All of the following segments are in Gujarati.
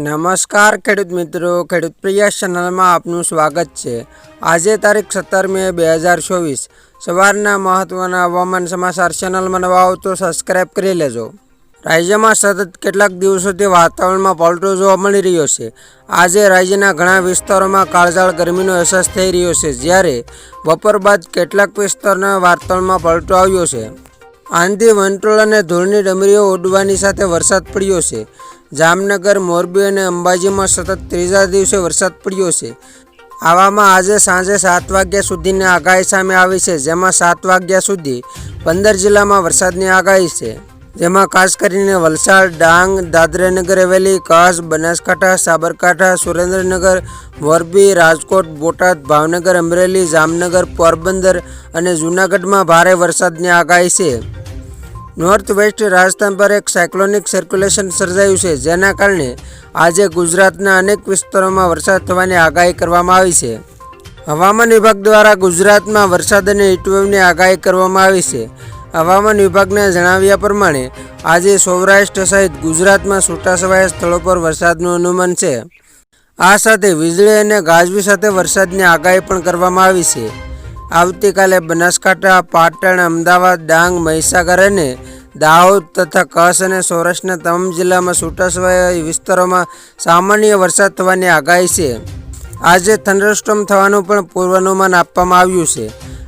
નમસ્કાર, ખેડૂત મિત્રો. ખેડૂત પ્રિયા ચેનલમાં આપનું સ્વાગત છે. આજે તારીખ સત્તર મે બે હજાર ચોવીસ. સવારના મહત્ત્વના હવામાન સમાચાર ચેનલમાં નવા આવો તો સબસ્ક્રાઈબ કરી લેજો. રાજ્યમાં સતત કેટલાક દિવસોથી વાતાવરણમાં પલટો જોવા મળી રહ્યો છે. આજે રાજ્યના ઘણા વિસ્તારોમાં કાળઝાળ ગરમીનો અહેસાસ થઈ રહ્યો છે, જ્યારે બપોર બાદ કેટલાક વિસ્તારોના વાતાવરણમાં પલટો આવ્યો છે. આંધી, વંટોળ અને ધૂળની ડમરીઓ ઉડવાની સાથે વરસાદ પડ્યો છે. જામનગર, મોરબી અને અંબાજીમાં સતત ત્રીજા દિવસે વરસાદ પડ્યો છે. આવામાં આજે સાંજે સાત વાગ્યા સુધીની આગાહી સામે આવી છે, જેમાં સાત વાગ્યા સુધી પંદર જિલ્લામાં વરસાદની આગાહી છે. જેમાં ખાસ કરીને વલસાડ, ડાંગ, દાદરાનગર હવેલી, કચ્છ, બનાસકાંઠા, સાબરકાંઠા, સુરેન્દ્રનગર, મોરબી, રાજકોટ, બોટાદ, ભાવનગર, અમરેલી, જામનગર, પોરબંદર અને જૂનાગઢમાં ભારે વરસાદની આગાહી છે. નોર્થ વેસ્ટ રાજસ્થાન પર એક સાયક્લોનિક સર્ક્યુલેશન સર્જાયું છે, જેના કારણે આજે ગુજરાતના અનેક વિસ્તારોમાં વરસાદ થવાની આગાહી કરવામાં આવી છે. હવામાન વિભાગ દ્વારા ગુજરાતમાં વરસાદ અને હીટવેવની આગાહી કરવામાં આવી છે. હવામાન વિભાગના જણાવ્યા પ્રમાણે, આજે સૌરાષ્ટ્ર સહિત ગુજરાતમાં છૂટાછવાયા સ્થળો પર વરસાદનું અનુમાન છે. આ સાથે વીજળી અને ગાજવી સાથે વરસાદની આગાહી પણ કરવામાં આવી છે. આવતીકાલે બનાસકાંઠા, પાટણ, અમદાવાદ, ડાંગ, મહીસાગર અને દાહોદ તથા કચ્છ અને સૌરાષ્ટ્રના તમામ જિલ્લામાં છૂટાછવાયા વિસ્તારોમાં સામાન્ય વરસાદ થવાની આગાહી છે. આજે થંડરસ્ટોમ થવાનું પણ પૂર્વાનુમાન આપવામાં આવ્યું છે.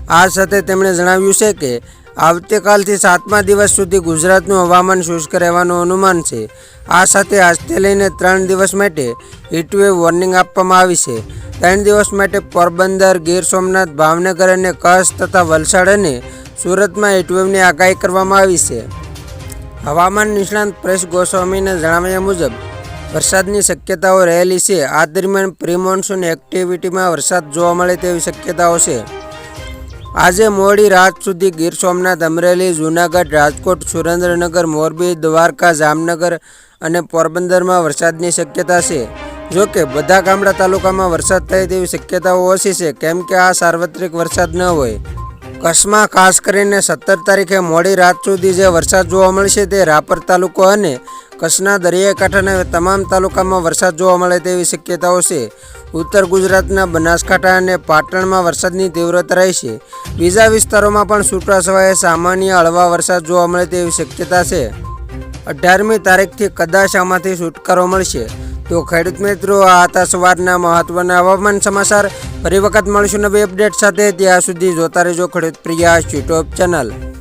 આ સાથે તેમણે જણાવ્યું છે કે આવતીકાલથી સાતમા દિવસ સુધી ગુજરાતનું હવામાન શુષ્ક રહેવાનું અનુમાન છે. આ સાથે આજથી લઈને ત્રણ દિવસ માટે હીટવેવ વોર્નિંગ આપવામાં આવી છે. ત્રણ દિવસ માટે પોરબંદર, ગીર સોમનાથ, ભાવનગર અને કચ્છ તથા વલસાડ અને સુરતમાં હીટવેવની આગાહી કરવામાં આવી છે. હવામાન નિષ્ણાંત પ્રેસ ગોસ્વામીના જણાવ્યા મુજબ, વરસાદની શક્યતાઓ રહેલી છે. આ દરમિયાન પ્રી મોન્સૂન એક્ટિવિટીમાં વરસાદ જોવા મળે તેવી શક્યતાઓ છે. આજે મોડી રાત સુધી ગીર સોમનાથ, અમરેલી, જૂનાગઢ, રાજકોટ, સુરેન્દ્રનગર, મોરબી, દ્વારકા, જામનગર અને પોરબંદરમાં વરસાદની શક્યતા છે. જો કે બધા ગામડા તાલુકામાં વરસાદ થાય તેવી શક્યતાઓ ઓછી છે, કેમ કે આ સાર્વત્રિક વરસાદ ન હોય. કચ્છમાં ખાસ કરીને સત્તર તારીખે મોડી રાત સુધી જે વરસાદ જોવા મળશે તે રાપર તાલુકો અને કચ્છના દરિયાઈ કાંઠાના તમામ તાલુકામાં વરસાદ જોવા મળે તેવી શક્યતાઓ છે. ઉત્તર ગુજરાતના બનાસકાંઠા અને પાટણમાં વરસાદની તીવ્રતા રહેશે બીજા વિસ્તારોમાં પણ છૂટાછવાયા સામાન્ય હળવા વરસાદ જોવા મળે તેવી શક્યતા છે. અઢારમી તારીખથી કદાચ આમાંથી છુટકારો મળશે. તો ખેડૂત મિત્રો, આ હતા સવારના મહત્વના હવામાન સમાચાર. ફરી વખત મળશું નવી અપડેટ સાથે. ત્યાં સુધી જોતા રહેજો ખેડૂત પ્રિયા યુટ્યુબ ચેનલ.